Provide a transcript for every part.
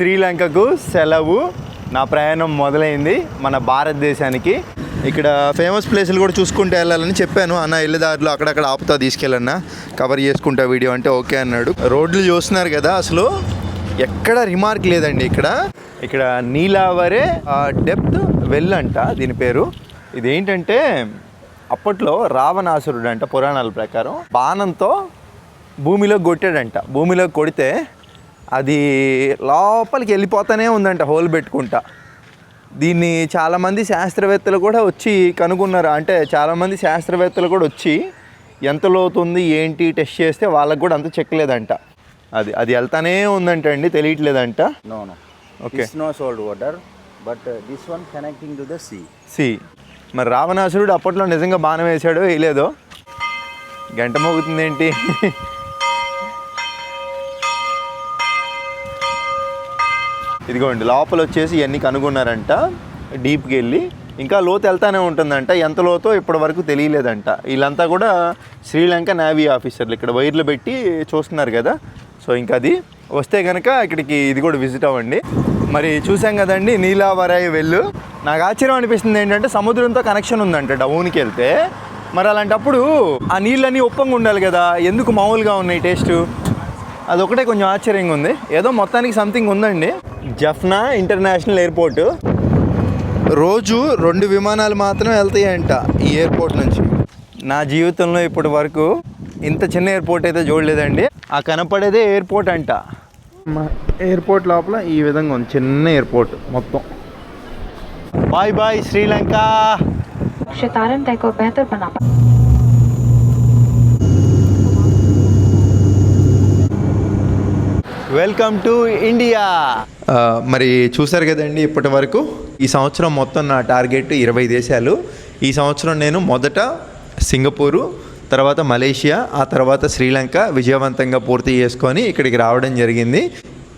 శ్రీలంకకు సెలవు. నా ప్రయాణం మొదలైంది మన భారతదేశానికి. ఇక్కడ ఫేమస్ ప్లేసులు కూడా చూసుకుంటూ వెళ్ళాలని చెప్పాను. అన్న వెళ్ళేదారిలో అక్కడక్కడ ఆపుతా తీసుకెళ్ళన్నా. కవర్ చేసుకుంటా వీడియో అంటే ఓకే అన్నాడు. రోడ్లు చూస్తున్నారు కదా అసలు. ఎక్కడ రిమార్క్ లేదండి ఇక్కడ. ఇక్కడ నీలావరే డెప్త్ వెల్ అంట దీని పేరు. ఇదేంటంటే అప్పట్లో రావణాసురుడు అంట పురాణాల ప్రకారం. బాణంతో భూమిలో కొట్టాడంట. భూమిలో కొడితే అది లోపలికి వెళ్ళిపోతానే ఉందంట హోల్ పెట్టుకుంటా. దీన్ని చాలామంది శాస్త్రవేత్తలు కూడా వచ్చి కనుగొన్నారు? అంటే చాలామంది శాస్త్రవేత్తలు కూడా వచ్చి ఎంత లోతుంది ఏంటి టెస్ట్ చేస్తే వాళ్ళకు కూడా అంత చెక్కలేదంట అది అది వెళ్తానే ఉందంట అండి తెలియట్లేదంట. No salt water, but uh, this one connecting to the sea. సి మరి రావణాసురుడు అప్పట్లో నిజంగా బాణం వేశాడో వేయలేదో? గంట మోగుతుంది ఏంటి ఇదిగోండి లోపల వచ్చేసి ఇవన్నీ కనుగొన్నారంట. డీప్కి వెళ్ళి ఇంకా లోతు వెళ్తానే ఉంటుందంట. ఎంత లోతో ఇప్పటి వరకు తెలియలేదంట. వీళ్ళంతా కూడా శ్రీలంక నేవీ ఆఫీసర్లు. ఇక్కడ వైర్లు పెట్టి చూస్తున్నారు కదా. సో ఇంకా అది వస్తే కనుక ఇక్కడికి ఇది కూడా విజిట్ అవ్వండి. మరి చూసాం కదండి నీలావరాయి వెళ్ళు. నాకు ఆశ్చర్యం అనిపిస్తుంది ఏంటంటే సముద్రంతో కనెక్షన్ ఉందంట డౌన్కి వెళ్తే. మరి అలాంటప్పుడు ఆ నీళ్ళన్నీ ఉప్పంగా ఉండాలి కదా. ఎందుకు మామూలుగా ఉన్నాయి టేస్ట్? అదొకటే కొంచెం ఆశ్చర్యంగా ఉంది. ఏదో మొత్తానికి సంథింగ్ ఉందండి. జఫ్నా ఇంటర్నేషనల్ ఎయిర్పోర్ట్ రోజు రెండు విమానాలు మాత్రం వెళ్తాయంట ఈ ఎయిర్పోర్ట్ నుంచి నా జీవితంలో ఇప్పటి వరకు ఇంత చిన్న ఎయిర్పోర్ట్ అయితే చూడలేదండి ఆ కనపడేదే ఎయిర్పోర్ట్ అంట ఎయిర్పోర్ట్ లోపల ఈ విధంగా ఉంది చిన్న ఎయిర్పోర్ట్ మొత్తం బాయ్ బాయ్ శ్రీలంక शतारन तय को बेहतर बना पा వెల్కమ్ టు ఇండియా మరి చూసారు కదండి ఇప్పటి వరకు? ఈ సంవత్సరం మొత్తం నా టార్గెట్ ఇరవై దేశాలు. ఈ సంవత్సరం నేను మొదట సింగపూరు తర్వాత మలేషియా ఆ తర్వాత శ్రీలంక విజయవంతంగా పూర్తి చేసుకొని ఇక్కడికి రావడం జరిగింది.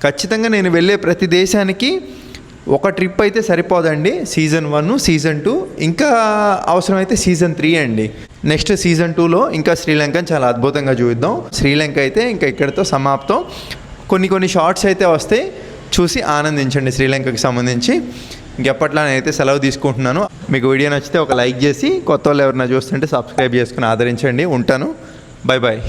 ఖచ్చితంగా నేను వెళ్ళే ప్రతి దేశానికి ఒక ట్రిప్ అయితే సరిపోదండి. సీజన్ వన్ సీజన్ టూ ఇంకా అవసరమైతే సీజన్ త్రీ అండి. నెక్స్ట్ సీజన్ టూలో ఇంకా శ్రీలంకని చాలా అద్భుతంగా చూద్దాం. శ్రీలంక అయితే ఇంకా ఇక్కడితో సమాప్తం. కొన్ని కొన్ని షార్ట్స్ అయితే వస్తాయి. చూసి ఆనందించండి శ్రీలంకకి సంబంధించి. ఇంకెప్పట్లో నేనైతే సెలవు తీసుకుంటున్నాను. మీకు వీడియో నచ్చితే ఒక లైక్ చేసి కొత్త వాళ్ళు ఎవరైనా చూస్తుంటే సబ్స్క్రైబ్ చేసుకుని ఆదరించండి. ఉంటాను. Bye bye